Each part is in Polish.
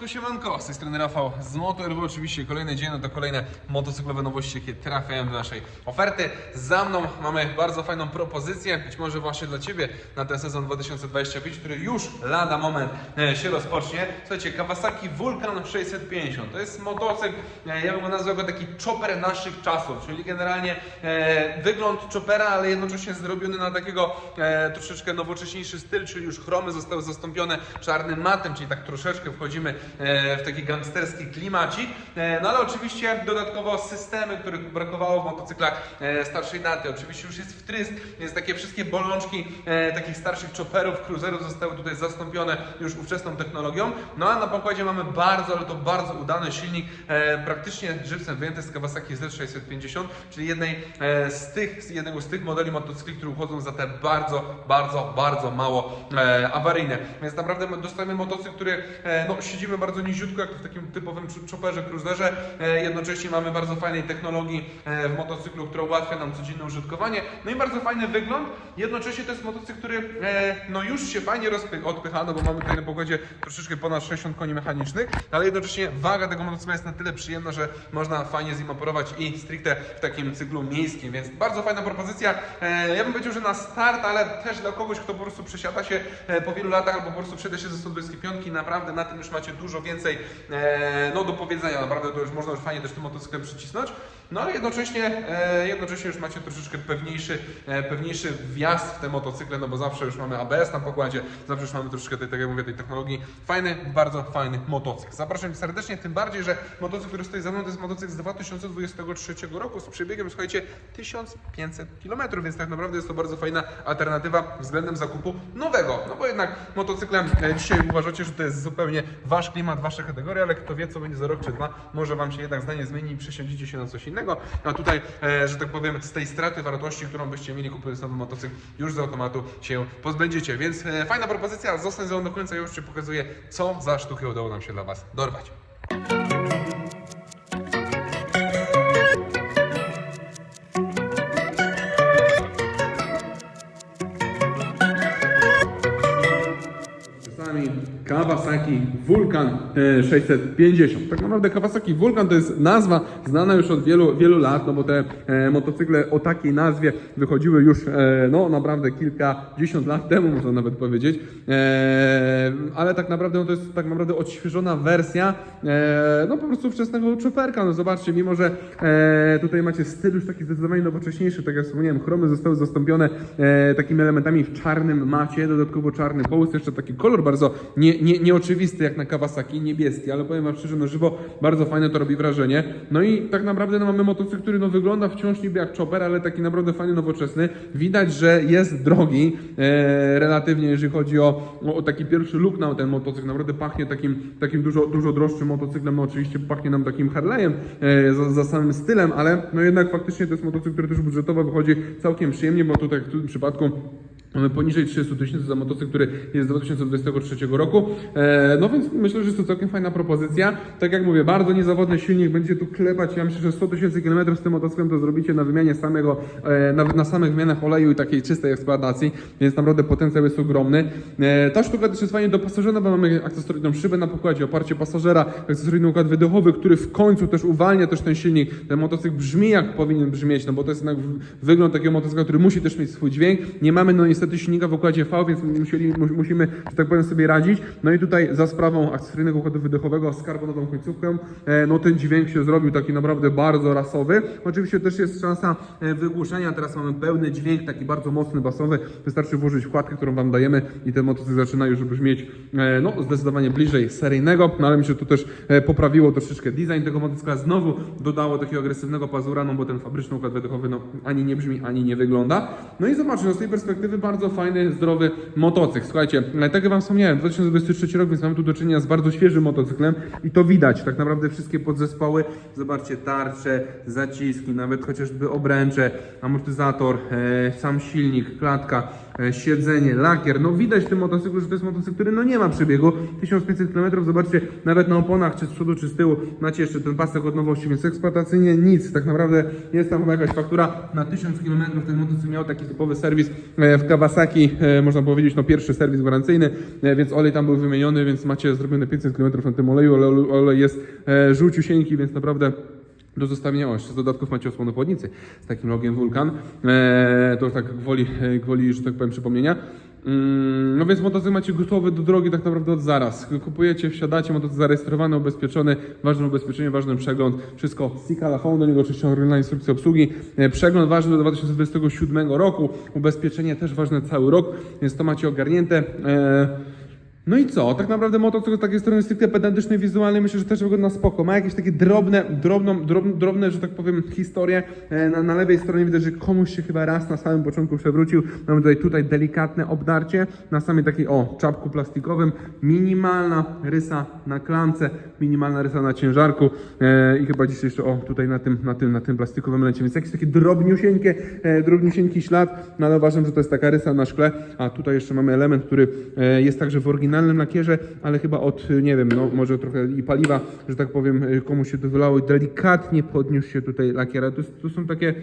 Siemanko, siemanko, z tej strony Rafał z MotoRW, oczywiście kolejny dzień, no to kolejne motocyklowe nowości, jakie trafiają do naszej oferty. Za mną mamy bardzo fajną propozycję, być może właśnie dla Ciebie na ten sezon 2025, który już lada moment e, się rozpocznie. Słuchajcie, Kawasaki Vulcan 650, to jest motocykl, e, ja bym go nazwał jako taki chopper naszych czasów, czyli generalnie e, wygląd choppera, ale jednocześnie zrobiony na takiego troszeczkę nowocześniejszy styl, czyli już chromy zostały zastąpione czarnym matem, czyli tak troszeczkę wchodzimy w taki gangsterski klimacik. E, no ale oczywiście dodatkowo systemy, których brakowało w motocyklach e, starszej daty. Oczywiście już jest wtrysk, więc takie wszystkie bolączki e, takich starszych chopperów, cruiserów zostały tutaj zastąpione już ówczesną technologią. No a na pokładzie mamy bardzo, ale to bardzo udany silnik, e, praktycznie żywcem wyjęty z Kawasaki Z650, czyli jednej e, z tych, jednego z tych modeli motocykli, które uchodzą za te bardzo, bardzo, bardzo mało e, awaryjne. Więc naprawdę my dostajemy motocykl, który e, no, siedzimy bardzo niziutko, jak w takim typowym ch- chopperze, cruiserze. E, jednocześnie mamy bardzo fajnej technologii e, w motocyklu, która ułatwia nam codzienne użytkowanie. No i bardzo fajny wygląd. Jednocześnie to jest motocykl, który e, no już się fajnie odpycha, no bo mamy tutaj na pokładzie troszeczkę ponad 60 koni mechanicznych, ale jednocześnie waga tego motocykla jest na tyle przyjemna, że można fajnie z nim operować i stricte w takim cyklu miejskim, więc bardzo fajna propozycja. Ja bym powiedział, że na start, ale też dla kogoś, kto po prostu przesiada się po wielu latach albo po prostu przede się ze 125, naprawdę na tym już macie dużo więcej e, no, do powiedzenia, naprawdę to już można już fajnie też tym motocyklem przycisnąć, no ale jednocześnie, e, jednocześnie już macie troszeczkę pewniejszy, e, pewniejszy wjazd w te motocykle, no bo zawsze już mamy ABS na pokładzie, zawsze już mamy troszeczkę tej, tak jak mówię, tej technologii. Fajny, bardzo fajny motocykl. Zapraszam serdecznie, tym bardziej, że motocykl, który stoi za mną, to jest motocykl z 2023 roku z przebiegiem, słuchajcie, 1500 km, więc tak naprawdę jest to bardzo fajna alternatywa względem zakupu nowego. No bo jednak motocyklem dzisiaj uważacie, że to jest zupełnie wasz klimat, wasza kategoria, ale kto wie, co będzie za rok czy dwa, może wam się jednak zdanie zmieni i przesiądziecie się na coś innego. A tutaj, e, że tak powiem, z tej straty wartości, którą byście mieli kupując nowy motocykl, już z automatu się pozbędziecie. Więc e, fajna propozycja, zostań ze mną do końca, ja już Ci pokazuję, co za sztukę udało nam się dla Was dorwać. Kawasaki Vulcan e, 650. Tak naprawdę Kawasaki Vulcan to jest nazwa znana już od wielu, wielu lat, no bo te e, motocykle o takiej nazwie wychodziły już e, no naprawdę kilkadziesiąt lat temu, można nawet powiedzieć. E, ale tak naprawdę no, to jest tak naprawdę odświeżona wersja e, no po prostu wczesnego chopperka. No zobaczcie, mimo że e, tutaj macie styl już taki zdecydowanie nowocześniejszy, tak jak wspomniałem, chromy zostały zastąpione e, takimi elementami w czarnym macie, dodatkowo czarny połysk, jeszcze taki kolor bardzo nie, nie, nieoczywisty jak na Kawasaki, niebieski, ale powiem wam szczerze, no żywo bardzo fajne to robi wrażenie. No i tak naprawdę no, mamy motocykl, który no, wygląda wciąż niby jak chopper, ale taki naprawdę fajny, nowoczesny. Widać, że jest drogi e, relatywnie, jeżeli chodzi o, o, o taki pierwszy look na ten motocykl. Naprawdę pachnie takim, takim dużo, dużo droższym motocyklem. No, oczywiście pachnie nam takim Harley'em e, za, za samym stylem, ale no jednak faktycznie to jest motocykl, który też budżetowo wychodzi całkiem przyjemnie, bo tutaj w tym przypadku Mamy poniżej 30 tysięcy za motocykl, który jest z 2023 roku. E, no więc myślę, że jest to całkiem fajna propozycja. Tak jak mówię, bardzo niezawodny silnik, będziecie tu klepać. Ja myślę, że 100 tysięcy kilometrów z tym motocyklem to zrobicie na wymianie samego, e, na, na samych wymianach oleju i takiej czystej eksploatacji, więc naprawdę potencjał jest ogromny. E, ta sztuka też jest fajnie dopasażona, bo mamy akcesoryjną szybę na pokładzie, oparcie pasażera, akcesoryjny układ wydechowy, który w końcu też uwalnia też ten silnik. Ten motocykl brzmi jak powinien brzmieć, no bo to jest jednak wygląd takiego motocykla, który musi też mieć swój dźwięk. Nie mamy no niestety silnika w układzie V, więc musieli, mu- musimy, że tak powiem, sobie radzić. No i tutaj za sprawą akcesoryjnego układu wydechowego z karbonową końcówką, e, no ten dźwięk się zrobił taki naprawdę bardzo rasowy. Oczywiście też jest szansa e, wygłuszenia, teraz mamy pełny dźwięk, taki bardzo mocny, basowy. Wystarczy włożyć wkładkę, którą Wam dajemy i ten motocykl zaczyna już brzmieć e, no, zdecydowanie bliżej seryjnego, no ale myślę, że to też poprawiło troszeczkę design tego motocykla, znowu dodało takiego agresywnego pazura, no bo ten fabryczny układ wydechowy no, ani nie brzmi, ani nie wygląda. No i zobaczcie, no z tej perspektywy bardzo fajny, zdrowy motocykl. Słuchajcie, e, tak jak Wam wspomniałem, 2023 rok, więc mamy tu do czynienia z bardzo świeżym motocyklem i to widać, tak naprawdę wszystkie podzespoły, zobaczcie, tarcze, zaciski, nawet chociażby obręcze, amortyzator, e, sam silnik, klatka, siedzenie, lakier. No widać w tym motocyklu, że to jest motocykl, który no nie ma przebiegu. 1500 km, zobaczcie, nawet na oponach, czy z przodu, czy z tyłu, macie jeszcze ten pasek od nowości, więc eksploatacyjnie nic. Tak naprawdę jest tam jakaś faktura na 1000 km. Ten motocykl miał taki typowy serwis e, w Kawasaki, e, można powiedzieć, no pierwszy serwis gwarancyjny, e, więc olej tam był wymieniony, więc macie zrobione 500 km na tym oleju, ale olej jest e, żółciusieńki, więc naprawdę do zostawienia, o, z dodatków macie osłonę chłodnicy z takim logiem Vulkan. Eee, to tak gwoli, e, gwoli, że tak powiem, przypomnienia. Mm, no więc motocykl macie gotowy do drogi tak naprawdę od zaraz. Kupujecie, wsiadacie, motocykl zarejestrowany, ubezpieczony, ważne ubezpieczenie, ważny przegląd, wszystko z Lafon, do niego oczywiście oryginalna instrukcja obsługi. E, Przegląd ważny do 2027 roku, ubezpieczenie też ważne cały rok, więc to macie ogarnięte. Eee, no i co? Tak naprawdę motocykl z takiej strony stricte pedantycznej, wizualnej myślę, że też wygląda spoko. Ma jakieś takie drobne, drobną, drobne, drobne że tak powiem, historie. E, Na, na lewej stronie widać, że komuś się chyba raz na samym początku przewrócił. Mamy tutaj, tutaj delikatne obdarcie na samej takiej, o, czapku plastikowym. Minimalna rysa na klamce, minimalna rysa na ciężarku e, i chyba gdzieś jeszcze, o, tutaj na tym, na tym, na tym plastikowym lecie. Więc jakieś takie drobniusieńkie, e, drobniusieńki ślad, no ale uważam, że to jest taka rysa na szkle. A tutaj jeszcze mamy element, który e, jest także w oryginalnym lakierze, ale chyba od, nie wiem, no może trochę i paliwa, że tak powiem, komuś się to wylało i delikatnie podniósł się tutaj lakier. To, to są takie,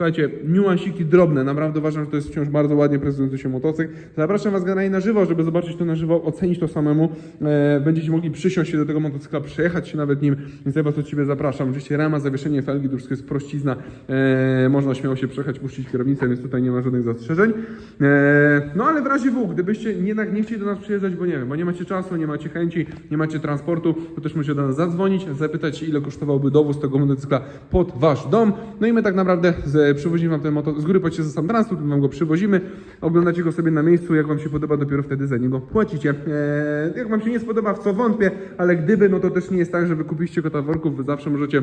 słuchajcie, niuansiki drobne. Naprawdę uważam, że to jest wciąż bardzo ładnie prezentujący się motocykl. Zapraszam Was generalnie na żywo, żeby zobaczyć to na żywo, ocenić to samemu. E, będziecie mogli przysiąść się do tego motocykla, przejechać się nawet nim, więc ja Was od Ciebie zapraszam. Oczywiście rama, zawieszenie felgi, to wszystko jest prościzna. E, można śmiało się przejechać, puścić kierownicę, więc tutaj nie ma żadnych zastrzeżeń. E, no ale w razie W, gdybyście jednak nie chcieli do nas przyjeżdżać, bo nie wiem, bo nie macie czasu, nie macie chęci, nie macie transportu, to też musicie do nas zadzwonić, zapytać się, ile kosztowałby dowóz tego motocykla pod Wasz dom. No i my tak naprawdę z, przywozimy Wam ten motor, z góry płacicie za sam transport, Wam go przywozimy, oglądacie go sobie na miejscu, jak Wam się podoba, dopiero wtedy za niego płacicie. E, jak Wam się nie spodoba, w co wątpię, ale gdyby, no to też nie jest tak, że Wy kupiliście go worków, Wy zawsze możecie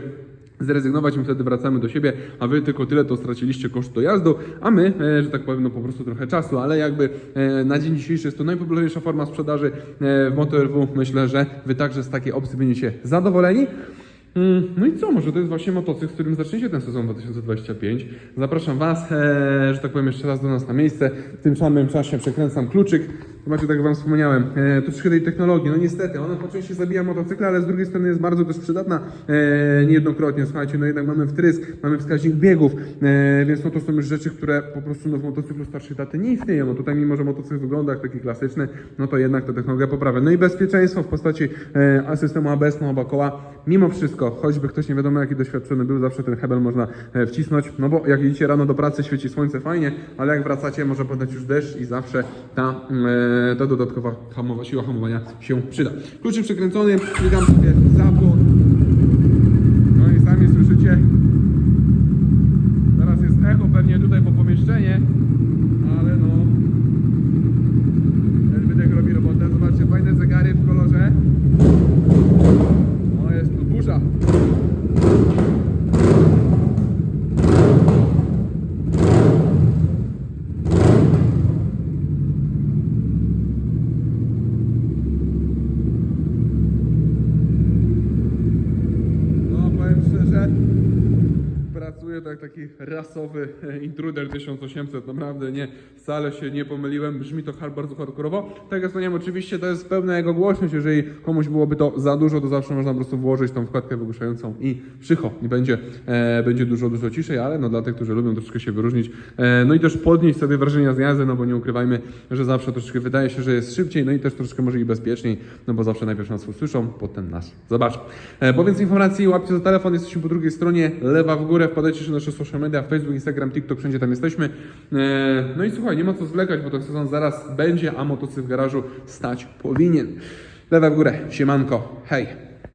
zrezygnować, my wtedy wracamy do siebie, a wy tylko tyle to straciliście koszt dojazdu, a my, e, że tak powiem, no po prostu trochę czasu, ale jakby e, na dzień dzisiejszy jest to najpopularniejsza forma sprzedaży e, w MotoRW. Myślę, że wy także z takiej opcji będziecie zadowoleni. Mm, No i co, może to jest właśnie motocykl, z którym zaczniecie ten sezon 2025. Zapraszam Was, że tak powiem, jeszcze raz do nas na miejsce. W tym samym czasie przekręcam kluczyk. Zobaczcie, tak jak Wam wspomniałem, e, troszkę tej technologii. No niestety, ona po części zabija motocykle, ale z drugiej strony jest bardzo też przydatna e, niejednokrotnie. Słuchajcie, no jednak mamy wtrysk, mamy wskaźnik biegów, e, więc no to są już rzeczy, które po prostu no, w motocyklu starszej daty nie istnieją. No tutaj mimo, że motocykl wygląda jak taki klasyczny, no to jednak ta technologia poprawia. No i bezpieczeństwo w postaci e, systemu ABS na oba koła. Mimo wszystko, choćby ktoś nie wiadomo jaki doświadczony był, zawsze ten hebel można e, wcisnąć, no bo jak idziecie rano do pracy, świeci słońce, fajnie, ale jak wracacie, może padać już deszcz i zawsze ta, e, ta dodatkowa hamowa, siła hamowania się przyda. Kluczyk przekręcony, klikam sobie zapłon. No i sami słyszycie, teraz jest echo pewnie tutaj po pomieszczenie, ale no, ten wydech robi robotę. Zobaczcie, fajne zegary w kolorze. O, jest tu burza. No, powiem szczerze, pracuję tak taki rasowy intruder 1800, naprawdę nie, wcale się nie pomyliłem, brzmi to hard, bardzo hardkorowo. Tak jak wspomniałem, oczywiście to jest pełna jego głośność, jeżeli komuś byłoby to za dużo, to zawsze można po prostu włożyć tą wkładkę wygłuszającą i przycho. I będzie, e, będzie dużo, dużo ciszej, ale no dla tych, którzy lubią troszkę się wyróżnić, e, no i też podnieść sobie wrażenia z jazdy, no bo nie ukrywajmy, że zawsze troszeczkę wydaje się, że jest szybciej, no i też troszeczkę może i bezpieczniej, no bo zawsze najpierw nas usłyszą, potem nas zobaczą. E, po więcej informacji łapcie za telefon, jesteśmy po drugiej stronie, lewa w górę, wpadajcie się na nasze social media, Facebook, Instagram, TikTok, wszędzie tam jesteśmy. E, no i słuchaj, nie ma co zwlekać, bo ten sezon zaraz będzie, a motocykl w garażu stać powinien. Lewa w górę, siemanko, hej!